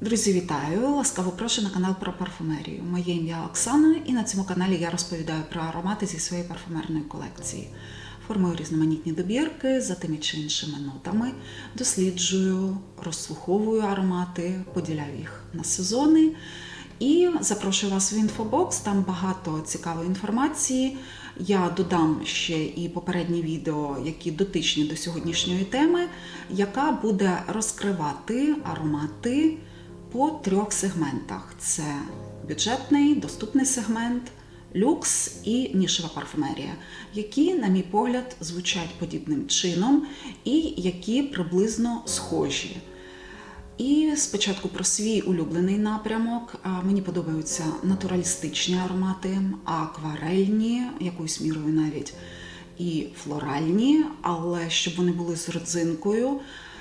Друзі, вітаю! Ласкаво прошу на канал про парфумерію. Моє ім'я Оксана, і на цьому каналі я розповідаю про аромати зі своєї парфумерної колекції. Формую різноманітні добірки за тими чи іншими нотами, досліджую, розслуховую аромати, поділяю їх на сезони. І запрошую вас в інфобокс. Там багато цікавої інформації. Я додам ще і попередні відео, які дотичні до сьогоднішньої теми, яка буде розкривати аромати по трьох сегментах: це бюджетний, доступний сегмент, люкс і нішева парфумерія, які, на мій погляд, звучать подібним чином і які приблизно схожі. І спочатку про свій улюблений напрямок. Мені подобаються натуралістичні аромати, акварельні, якоюсь мірою навіть і флоральні, але щоб вони були з родзинкою.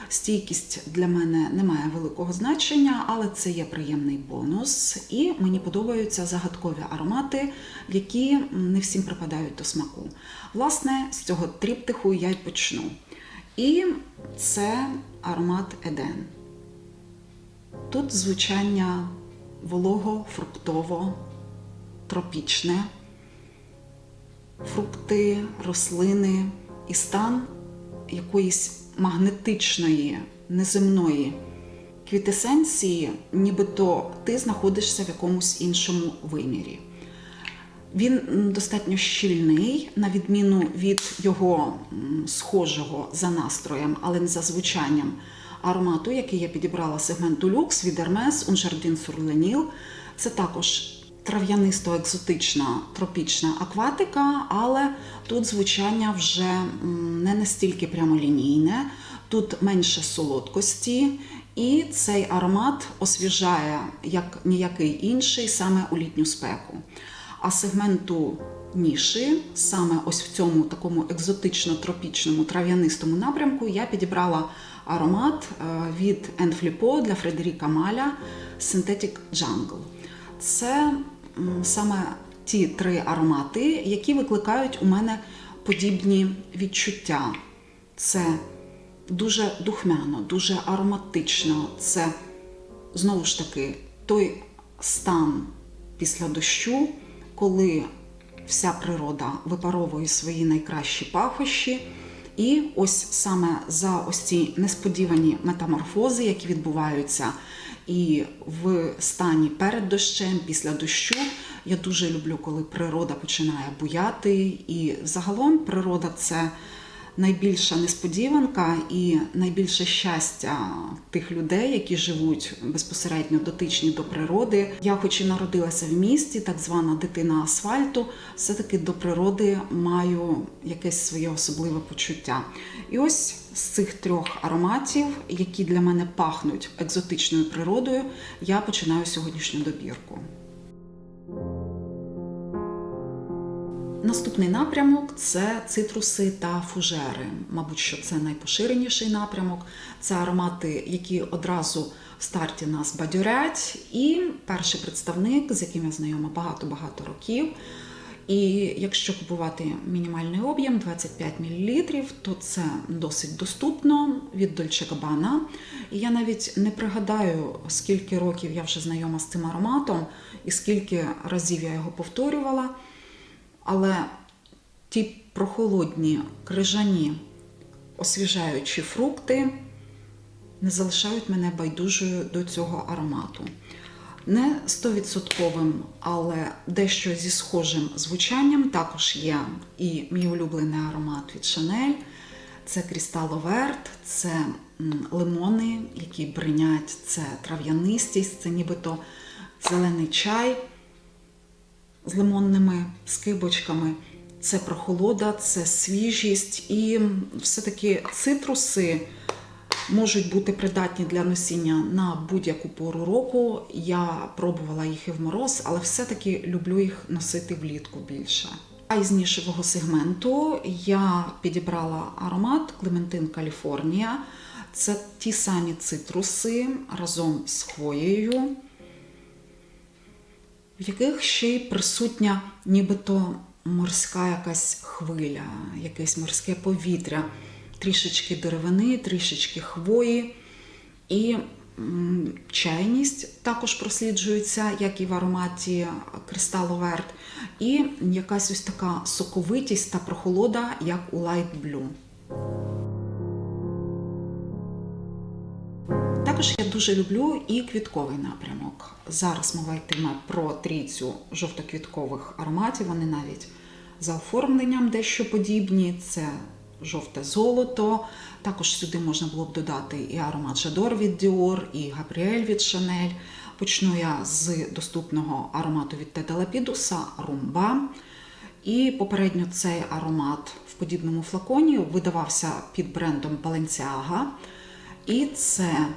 Стійкість для мене не має великого значення, але це є приємний бонус. І мені подобаються загадкові аромати, які не всім припадають до смаку. Власне, з цього тріптиху я й почну. І це аромат Еден. Тут звучання волого, фруктово, тропічне, фрукти, рослини і стан якоїсь магнетичної, неземної квітесенції, нібито ти знаходишся в якомусь іншому вимірі. Він достатньо щільний, на відміну від його схожого за настроєм, але не за звучанням аромату, який я підібрала сегменту люкс від Hermes Un Jardin sur le Це також трав'янисто-екзотична тропічна акватика, але тут звучання вже не настільки прямолінійне, тут менше солодкості, і цей аромат освіжає як ніякий інший саме у літню спеку. А сегменту ніші, саме ось в цьому такому екзотично-тропічному трав'янистому напрямку, я підібрала аромат е, від Enflipo для Фредеріка Маля Synthetic Jungle. Це саме ті три аромати, які викликають у мене подібні відчуття. Це дуже духмяно, дуже ароматично. Це знову ж таки той стан після дощу, коли вся природа випаровує свої найкращі пахощі. І ось саме за ось ці несподівані метаморфози, які відбуваються і в стані перед дощем, після дощу. Я дуже люблю, коли природа починає буяти. І загалом природа це найбільша несподіванка і найбільше щастя тих людей, які живуть безпосередньо дотичні до природи. Я, хоч і народилася в місті, так звана дитина асфальту, все-таки до природи маю якесь своє особливе почуття. І ось з цих трьох ароматів, які для мене пахнуть екзотичною природою, я починаю сьогоднішню добірку. Наступний напрямок це цитруси та фужери. Мабуть, що це найпоширеніший напрямок. Це аромати, які одразу в старті нас бадьорять. І перший представник, з яким я знайома багато-багато років. І якщо купувати мінімальний об'єм 25 мл, то це досить доступно від Dolce Gabbana. І я навіть не пригадаю, скільки років я вже знайома з цим ароматом і скільки разів я його повторювала. Але ті прохолодні, крижані, освіжаючі фрукти не залишають мене байдужою до цього аромату. Не стовідсотковим, але дещо зі схожим звучанням також є і мій улюблений аромат від Chanel. Це Крістало Верт, це лимони, які бринять, це трав'янистість, це нібито зелений чай з лимонними скибочками. Це прохолода, це свіжість, і все-таки цитруси можуть бути придатні для носіння на будь-яку пору року. Я пробувала їх і в мороз, але все-таки люблю їх носити влітку більше. А із нішевого сегменту я підібрала аромат Клементин Каліфорнія. Це ті самі цитруси разом з хвоєю в яких ще й присутня нібито морська якась хвиля, якесь морське повітря, трішечки деревини, трішечки хвої. І чайність також просліджується, як і в ароматі Overt, і якась ось така соковитість та прохолода, як у Light Blue. Також я дуже люблю і квітковий напрямок. Зараз мова йтиме про трійцю жовтоквіткових ароматів. Вони навіть за оформленням дещо подібні. Це жовте золото. Також сюди можна було б додати і аромат Жадор від Dior, і Габріель від Chanel. Почну я з доступного аромату від Теда Лапідуса Румба. І попередньо цей аромат в подібному флаконі видавався під брендом Balenciaga. І це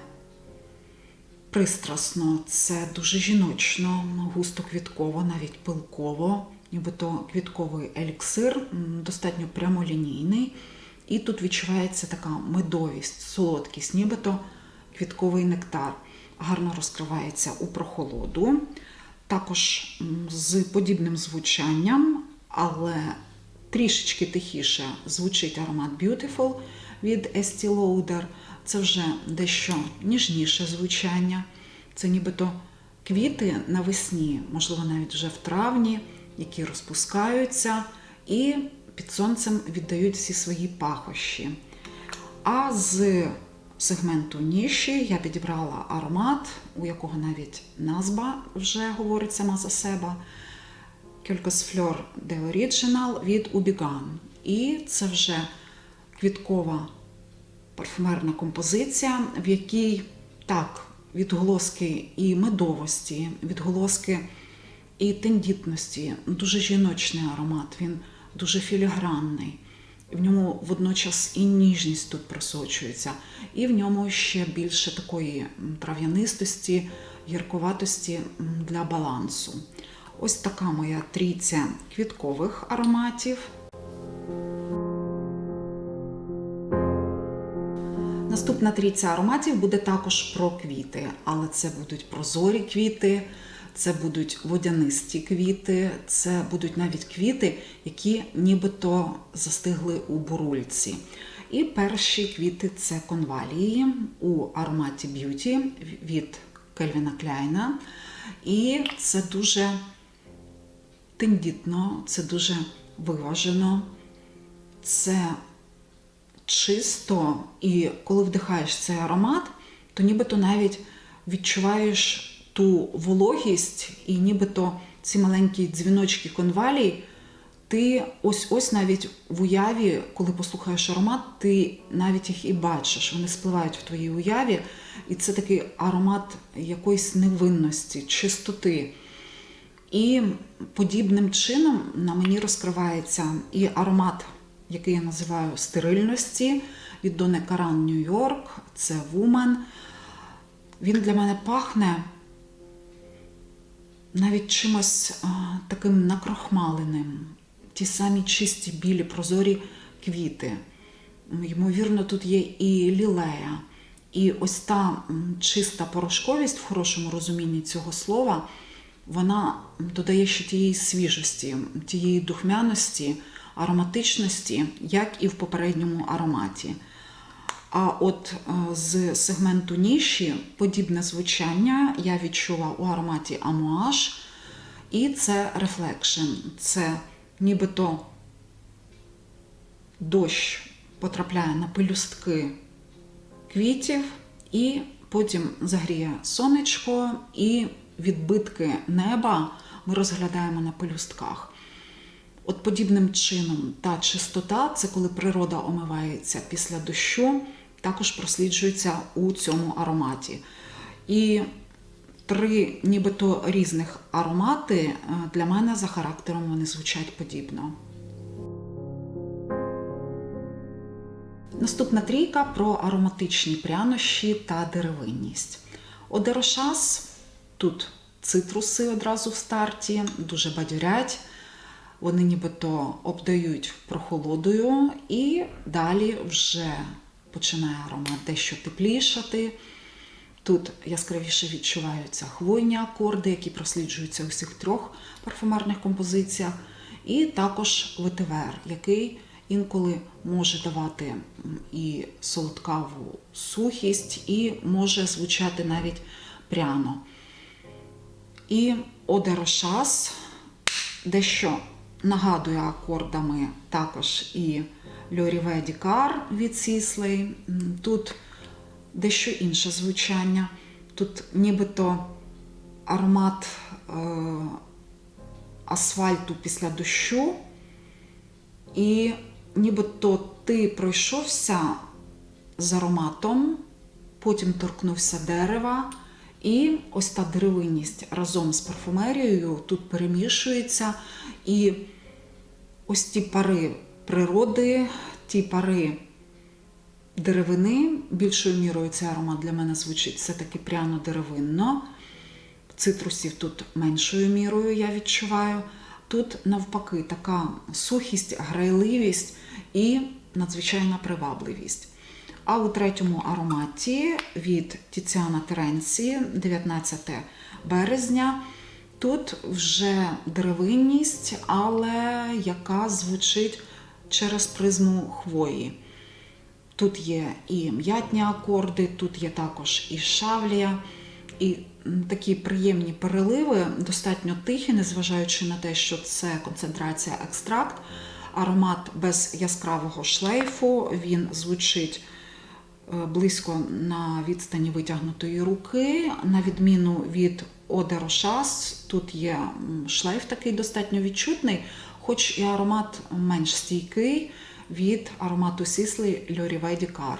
пристрасно, це дуже жіночно, густо квітково, навіть пилково, нібито квітковий еліксир, достатньо прямолінійний. І тут відчувається така медовість, солодкість, нібито квітковий нектар. Гарно розкривається у прохолоду. Також з подібним звучанням, але трішечки тихіше звучить аромат Beautiful від Estee Lauder. Це вже дещо ніжніше звучання. Це нібито квіти навесні, можливо, навіть вже в травні, які розпускаються і під сонцем віддають всі свої пахощі. А з сегменту ніші я підібрала аромат, у якого навіть назва вже говорить сама за себе. Fleur de Original від Ubigan. І це вже квіткова парфумерна композиція, в якій так, відголоски і медовості, відголоски і тендітності, дуже жіночний аромат, він дуже філігранний. В ньому водночас і ніжність тут просочується, і в ньому ще більше такої трав'янистості, гірковатості м, для балансу. Ось така моя трійця квіткових ароматів. Наступна трійця ароматів буде також про квіти, але це будуть прозорі квіти, це будуть водянисті квіти, це будуть навіть квіти, які нібито застигли у бурульці. І перші квіти це конвалії у ароматі Beauty від Кельвіна Кляйна. І це дуже тендітно, це дуже виважено, це чисто, і коли вдихаєш цей аромат, то нібито навіть відчуваєш ту вологість, і нібито ці маленькі дзвіночки конвалій, ти ось-ось навіть в уяві, коли послухаєш аромат, ти навіть їх і бачиш. Вони спливають в твоїй уяві, і це такий аромат якоїсь невинності, чистоти. І подібним чином на мені розкривається і аромат, який я називаю стерильності від Доне Каран Нью-Йорк, це Woman. Він для мене пахне навіть чимось а, таким накрохмаленим. Ті самі чисті білі прозорі квіти. Ймовірно, тут є і лілея. І ось та чиста порошковість в хорошому розумінні цього слова, вона додає ще тієї свіжості, тієї духмяності, ароматичності, як і в попередньому ароматі. А от е, з сегменту ніші подібне звучання я відчула у ароматі Амуаж, і це Reflection. Це нібито дощ потрапляє на пелюстки квітів, і потім загріє сонечко, і відбитки неба ми розглядаємо на пелюстках. От подібним чином та чистота, це коли природа омивається після дощу, також просліджується у цьому ароматі. І три нібито різних аромати е, для мене за характером вони звучать подібно. Наступна трійка про ароматичні прянощі та деревинність. Одерошас тут цитруси одразу в старті, дуже бадьорять. Вони нібито обдають прохолодою, і далі вже починає аромат дещо теплішати. Тут яскравіше відчуваються хвойні акорди, які просліджуються у всіх трьох парфумерних композиціях, і також ветивер, який інколи може давати і солодкаву сухість, і може звучати навіть пряно. І одерошас дещо нагадує акордами також і Льоріве Дікар від Сіслей. Тут дещо інше звучання. Тут нібито аромат е, асфальту після дощу, і нібито ти пройшовся з ароматом, потім торкнувся дерева, і ось та деревинність разом з парфумерією тут перемішується. І ось ті пари природи, ті пари деревини, більшою мірою цей аромат для мене звучить все-таки пряно-деревинно. Цитрусів тут меншою мірою я відчуваю. Тут навпаки така сухість, грайливість і надзвичайна привабливість. А у третьому ароматі від Тіціана Теренці, 19 березня, тут вже деревинність, але яка звучить через призму хвої. Тут є і м'ятні акорди, тут є також і шавлія, і такі приємні переливи, достатньо тихі, незважаючи на те, що це концентрація екстракт. Аромат без яскравого шлейфу, він звучить близько на відстані витягнутої руки. На відміну від Оде Рошас, тут є шлейф такий достатньо відчутний, хоч і аромат менш стійкий від аромату Сіслі Льоріве Дікар.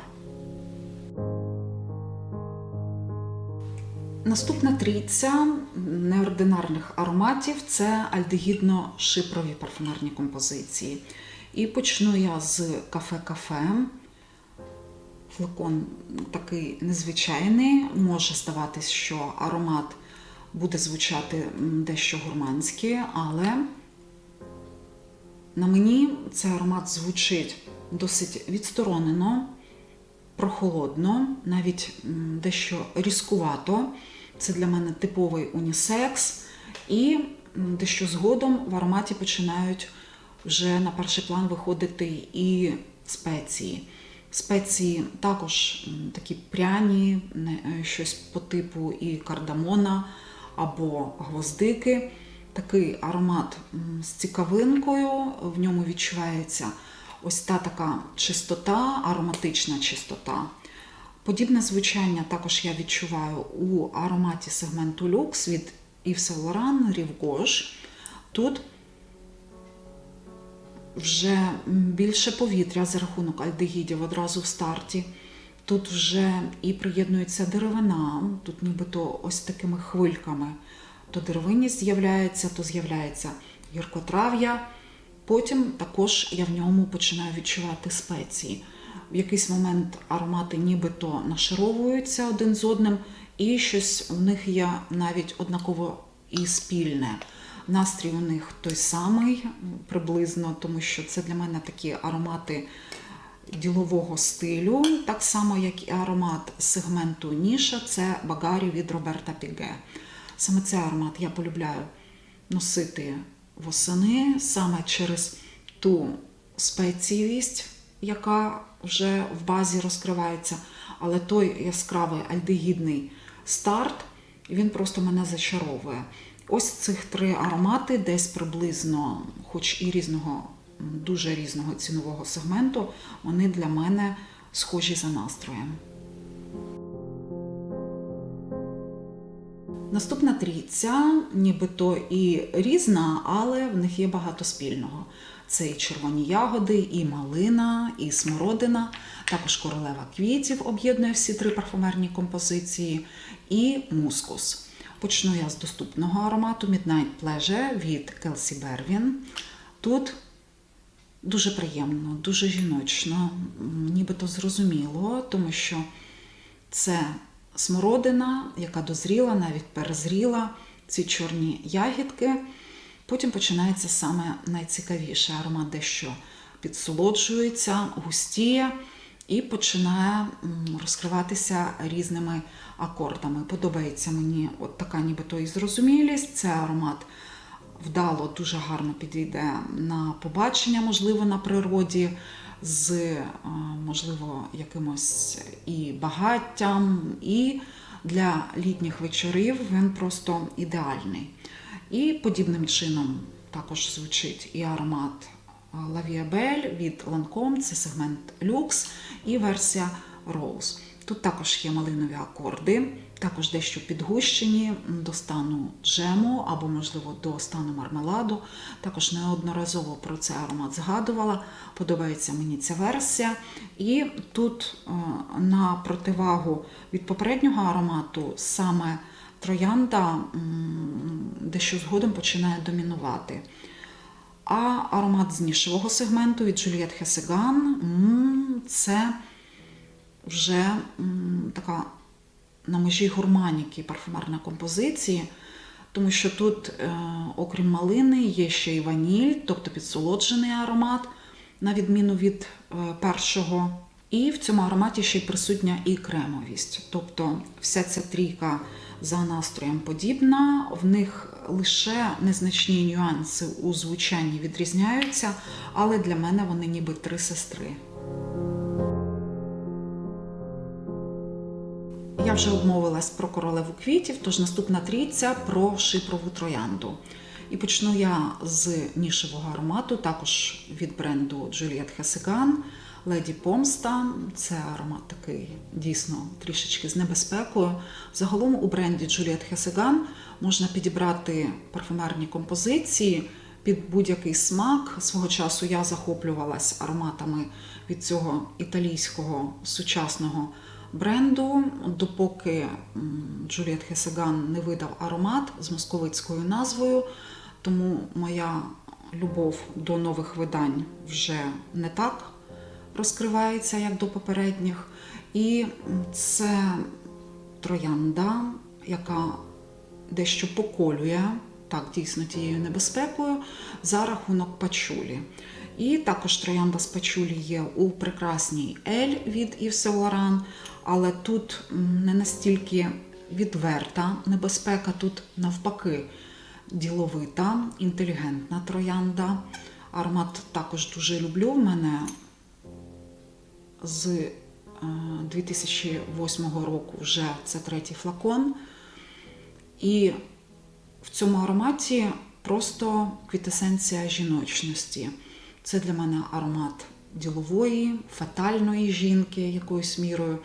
Наступна трійця неординарних ароматів це альдегідно-шипрові парфумерні композиції. І почну я з кафе-кафе. Флакон такий незвичайний. Може здаватись, що аромат буде звучати дещо гурманськи, але на мені цей аромат звучить досить відсторонено, прохолодно, навіть дещо різкувато. Це для мене типовий унісекс. І дещо згодом в ароматі починають вже на перший план виходити і спеції. Спеції також такі пряні, е, щось по типу і кардамона або гвоздики. Такий аромат з цікавинкою, в ньому відчувається ось та така чистота, ароматична чистота. Подібне звучання також я відчуваю у ароматі сегменту люкс від Yves Saint Laurent Rive Тут вже більше повітря за рахунок альдегідів одразу в старті. Тут вже і приєднується деревина, тут нібито ось такими хвильками. То деревинність з'являється, то з'являється гіркотрав'я. Потім також я в ньому починаю відчувати спеції. В якийсь момент аромати нібито нашаровуються один з одним, і щось у них є навіть однаково і спільне. Настрій у них той самий приблизно, тому що це для мене такі аромати ділового стилю, так само як і аромат сегменту Ніша, це Багарі від Роберта Піге. Саме цей аромат я полюбляю носити восени саме через ту спеціївість, яка вже в базі розкривається. Але той яскравий альдегідний старт, він просто мене зачаровує. Ось цих три аромати десь приблизно, хоч і різного, дуже різного цінового сегменту, вони для мене схожі за настроєм. Наступна трійця, нібито і різна, але в них є багато спільного. Це і червоні ягоди, і малина, і смородина, також королева квітів об'єднує всі три парфумерні композиції, і мускус. Почну я з доступного аромату Midnight Pleasure від Kelsey Berwin. Тут дуже приємно, дуже жіночно, нібито зрозуміло, тому що це смородина, яка дозріла, навіть перезріла, ці чорні ягідки. Потім починається саме найцікавіше. Аромат дещо підсолоджується, густіє і починає розкриватися різними акордами. Подобається мені от така нібито і зрозумілість. Це аромат вдало, дуже гарно підійде на побачення, можливо, на природі, з, е, можливо, якимось і багаттям, і для літніх вечорів він просто ідеальний. І подібним чином також звучить і аромат Лавіабель від Lancome, це сегмент люкс, і версія Rose. Тут також є малинові акорди, також дещо підгущені до стану джему або, можливо, до стану мармеладу. Також неодноразово про цей аромат згадувала. Подобається мені ця версія. І тут е, на противагу від попереднього аромату саме троянда дещо згодом починає домінувати. А аромат з нішевого сегменту від Juliette Хесеган це вже така на межі гурманіки парфумерна композиції, тому що тут, е, окрім малини, є ще й ваніль, тобто підсолоджений аромат, на відміну від е, першого. І в цьому ароматі ще й присутня і кремовість. Тобто вся ця трійка за настроєм подібна, в них лише незначні нюанси у звучанні відрізняються, але для мене вони ніби три сестри. Вже обмовилась про королеву квітів, тож наступна трійця про шипрову троянду. І почну я з нішевого аромату, також від бренду Juliette Хесеган. Леді Помста. Це аромат такий дійсно трішечки з небезпекою. Загалом у бренді Juliette Хесеган можна підібрати парфумерні композиції під будь-який смак. Свого часу я захоплювалась ароматами від цього італійського сучасного бренду, допоки Juliette Хесеган не видав аромат з московицькою назвою. Тому моя любов до нових видань вже не так розкривається, як до попередніх. І це троянда, яка дещо поколює, так, дійсно тією небезпекою, за рахунок пачулі. І також троянда з пачулі є у прекрасній Ель від Yves але тут не настільки відверта небезпека, тут навпаки діловита, інтелігентна троянда. Аромат також дуже люблю. В мене з 2008 року вже це третій флакон. І в цьому ароматі просто квітесенція жіночності. Це для мене аромат ділової, фатальної жінки якоюсь мірою,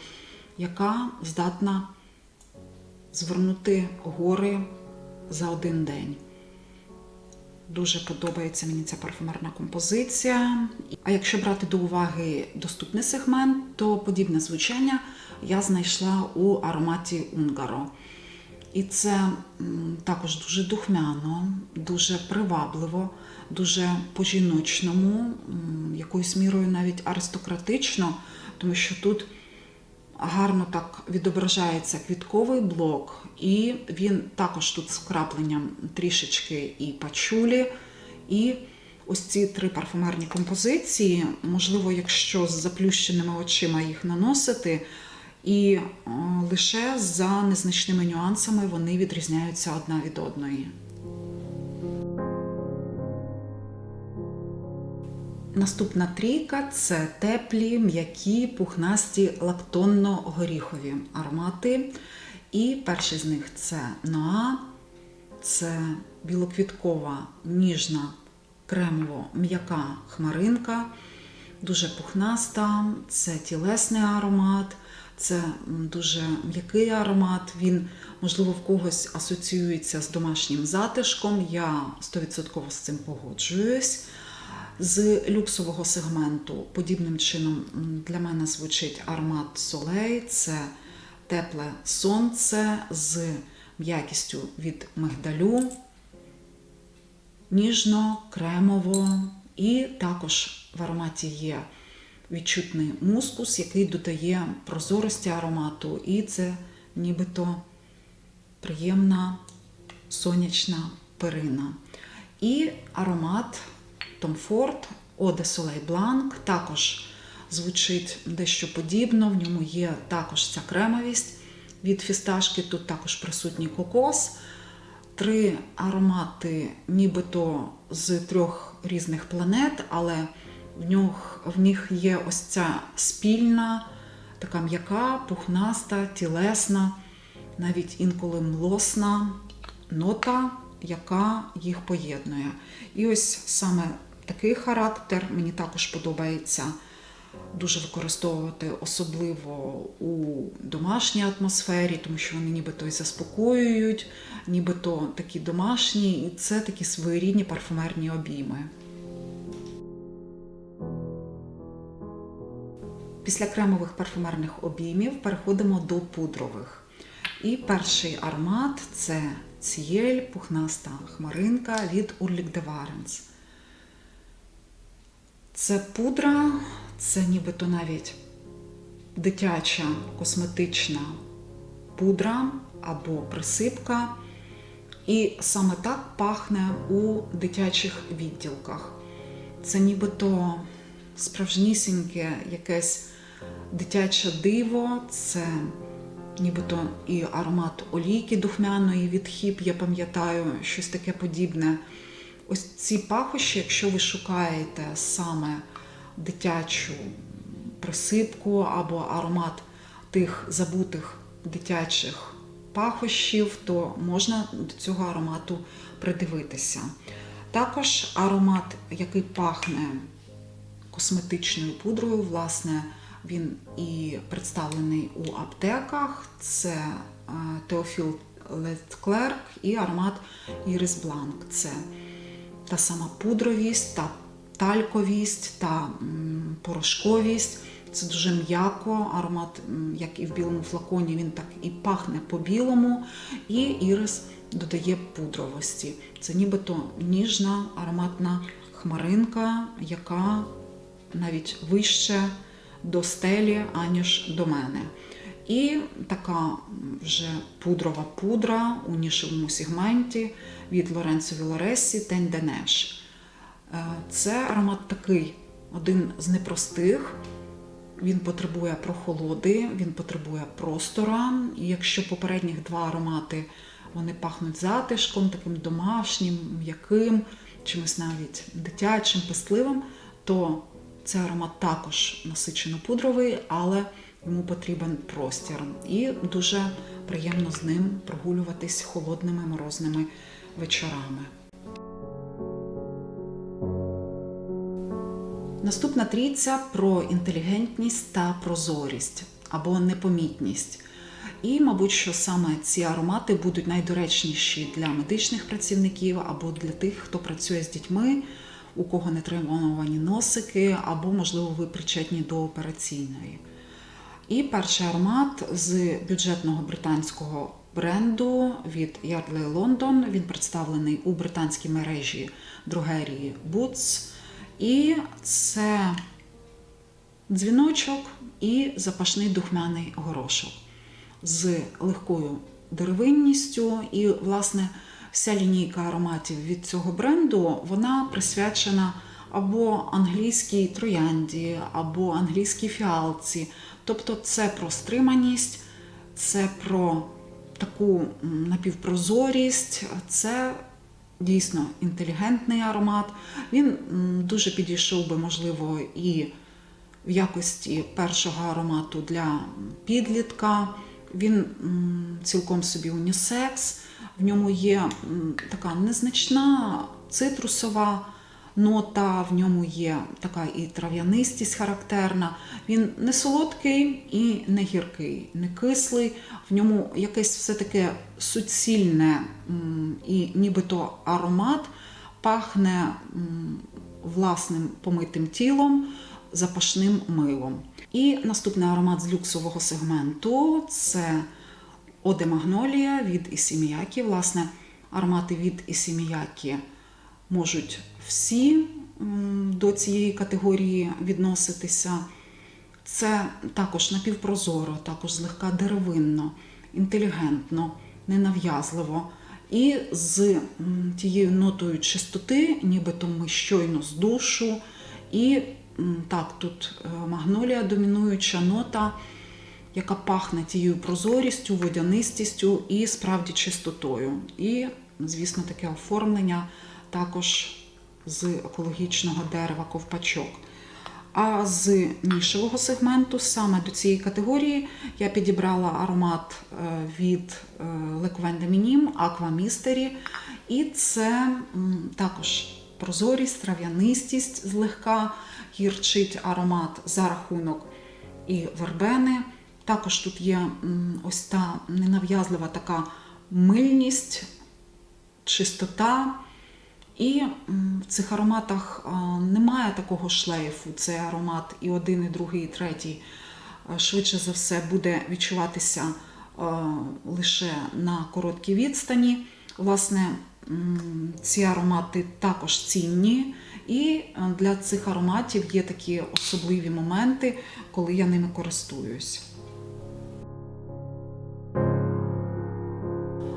яка здатна звернути гори за один день. Дуже подобається мені ця парфумерна композиція. А якщо брати до уваги доступний сегмент, то подібне звучання я знайшла у ароматі Унгаро. І це також дуже духмяно, дуже привабливо, дуже по-жіночному, якоюсь мірою навіть аристократично, тому що тут гарно так відображається квітковий блок, і він також тут з вкрапленням трішечки і пачулі. І ось ці три парфумерні композиції, можливо, якщо з заплющеними очима їх наносити, і лише за незначними нюансами вони відрізняються одна від одної. Наступна трійка це теплі, м'які, пухнасті лактонно-горіхові аромати. І перший з них це Ноа, це білоквіткова, ніжна, кремово-м'яка хмаринка, дуже пухнаста, це тілесний аромат, це дуже м'який аромат. Він, можливо, в когось асоціюється з домашнім затишком. Я 100% з цим погоджуюсь. З люксового сегменту подібним чином для мене звучить аромат Солей. Це тепле сонце з м'якістю від мигдалю, ніжно, кремово, і також в ароматі є відчутний мускус, який додає прозорості аромату, і це нібито приємна сонячна перина. І аромат Tom Ford Eau Soleil Blanc також звучить дещо подібно, в ньому є також ця кремовість від фісташки, тут також присутній кокос. три аромати, нібито з трьох різних планет, але в них, в них є ось ця спільна, така м'яка, пухнаста, тілесна, навіть інколи млосна нота, яка їх поєднує. І ось саме такий характер мені також подобається дуже використовувати, особливо у домашній атмосфері, тому що вони нібито і заспокоюють, нібито такі домашні, і це такі своєрідні парфумерні обійми. Після кремових парфумерних обіймів переходимо до пудрових. І перший аромат це цієль пухнаста хмаринка від Urlik de Warens. Це пудра, це нібито навіть дитяча косметична пудра або присипка. І саме так пахне у дитячих відділках. Це нібито справжнісіньке якесь дитяче диво, це нібито і аромат олійки духмяної від хіп, я пам'ятаю, щось таке подібне. Ось ці пахощі, якщо ви шукаєте саме дитячу присипку або аромат тих забутих дитячих пахощів, то можна до цього аромату придивитися. Також аромат, який пахне косметичною пудрою, власне, він і представлений у аптеках. Це е, Теофіл Летклерк і аромат Iris Blanc. Це та сама пудровість, та тальковість та порошковість. Це дуже м'яко, аромат, як і в білому флаконі, він так і пахне по-білому, і ірис додає пудровості. Це нібито ніжна ароматна хмаринка, яка навіть вище до стелі, аніж до мене. І така вже пудрова пудра у нішевому сегменті від Лоренцо Вілоресі Тень Денеш. Е, Це аромат такий, один з непростих. Він потребує прохолоди, він потребує простора. І якщо попередніх два аромати вони пахнуть затишком, таким домашнім, м'яким, чимось навіть дитячим, пестливим, то цей аромат також насичено пудровий, але йому потрібен простір. І дуже приємно з ним прогулюватись холодними морозними вечорами. Наступна трійця про інтелігентність та прозорість або непомітність. І, мабуть, що саме ці аромати будуть найдоречніші для медичних працівників або для тих, хто працює з дітьми, у кого не треновані носики, або, можливо, ви причетні до операційної. І перший аромат з бюджетного британського бренду від Yardley London. Він представлений у британській мережі другерії Boots. І це дзвіночок і запашний духмяний горошок з легкою деревинністю. І, власне, вся лінійка ароматів від цього бренду вона присвячена або англійській троянді, або англійській фіалці. Тобто це про стриманість, це про таку напівпрозорість, це дійсно інтелігентний аромат. Він дуже підійшов би, можливо, і в якості першого аромату для підлітка. Він цілком собі унісекс, в ньому є така незначна цитрусова нота, в ньому є така і трав'янистість характерна. Він не солодкий і не гіркий, не кислий. В ньому якесь все таке суцільне і нібито аромат пахне власним помитим тілом, запашним милом. І наступний аромат з люксового сегменту це Оде Магнолія від Ісіміякі. Власне, аромати від Ісіміякі можуть всі до цієї категорії відноситися. Це також напівпрозоро, також злегка деревинно, інтелігентно, ненав'язливо. І з тією нотою чистоти, нібито ми щойно з душу. І так, тут е, магнолія домінуюча нота. Яка пахне тією прозорістю, водянистістю і справді чистотою. І, звісно, таке оформлення також з екологічного дерева ковпачок. А з нішевого сегменту, саме до цієї категорії, я підібрала аромат е, від Minim Aqua Mystery. І це також прозорість, трав'янистість злегка гірчить аромат за рахунок і вербени. Також тут є ось та ненав'язлива така мильність, чистота. І в цих ароматах немає такого шлейфу. Це аромат і один, і другий, і третій. Швидше за все буде відчуватися лише на короткій відстані. Власне, ці аромати також цінні, і для цих ароматів є такі особливі моменти, коли я ними користуюсь.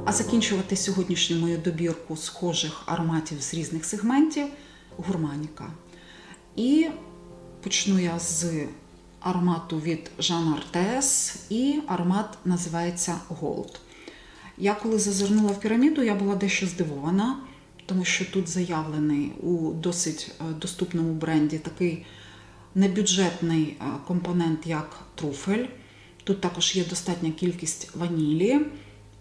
А закінчувати сьогоднішню мою добірку схожих ароматів з різних сегментів гурманіка. І почну я з аромату від Jean Artes, і аромат називається Gold. Я коли зазирнула в піраміду, я була дещо здивована, тому що тут заявлений у досить е, доступному бренді такий небюджетний е, компонент, як труфель. Тут також є достатня кількість ванілі.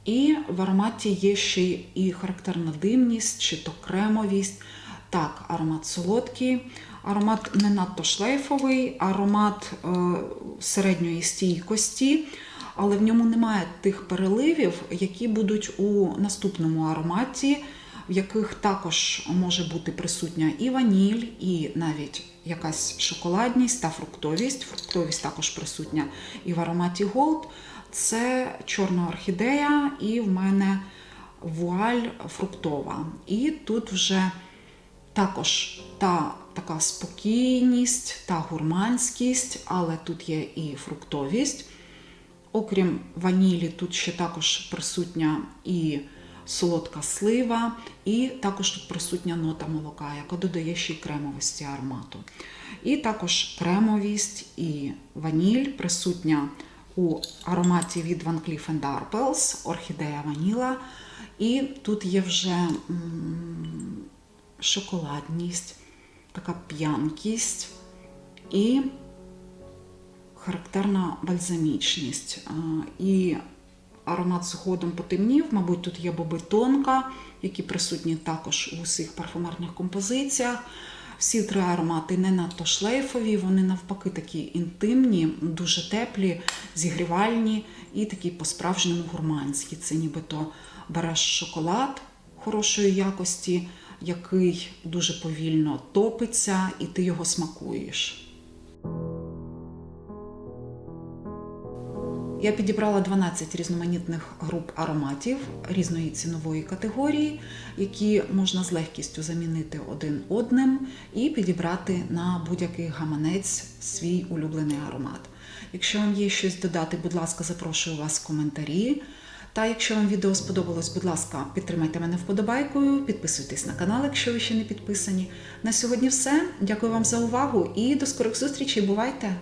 І в ароматі є ще і характерна димність, чи то кремовість. Так, аромат солодкий, аромат не надто шлейфовий, аромат е, середньої стійкості, але в ньому немає тих переливів, які будуть у наступному ароматі, в яких також може бути присутня і ваніль, і навіть якась шоколадність та фруктовість. Фруктовість також присутня і в ароматі Gold. Це чорна орхідея, і в мене вуаль фруктова. І тут вже також та така спокійність та гурманськість, але тут є і фруктовість. Окрім ванілі, тут ще також присутня і солодка слива, і також тут присутня нота молока, яка додає ще й кремовості аромату. І також кремовість і ваніль присутня у ароматі від Van Cleef Arpels, орхідея ваніла. І тут є вже шоколадність, така п'янкість і характерна бальзамічність. І аромат згодом потемнів, мабуть, тут є боби тонка, які присутні також у усіх парфумерних композиціях. Всі три аромати не надто шлейфові, вони навпаки такі інтимні, дуже теплі, зігрівальні і такі по-справжньому гурманські. Це нібито береш шоколад хорошої якості, який дуже повільно топиться, і ти його смакуєш. Я підібрала 12 різноманітних груп ароматів різної цінової категорії, які можна з легкістю замінити один одним і підібрати на будь-який гаманець свій улюблений аромат. Якщо вам є щось додати, будь ласка, запрошую вас в коментарі. Та якщо вам відео сподобалось, будь ласка, підтримайте мене вподобайкою, підписуйтесь на канал, якщо ви ще не підписані. На сьогодні все. Дякую вам за увагу і до скорих зустрічей. Бувайте!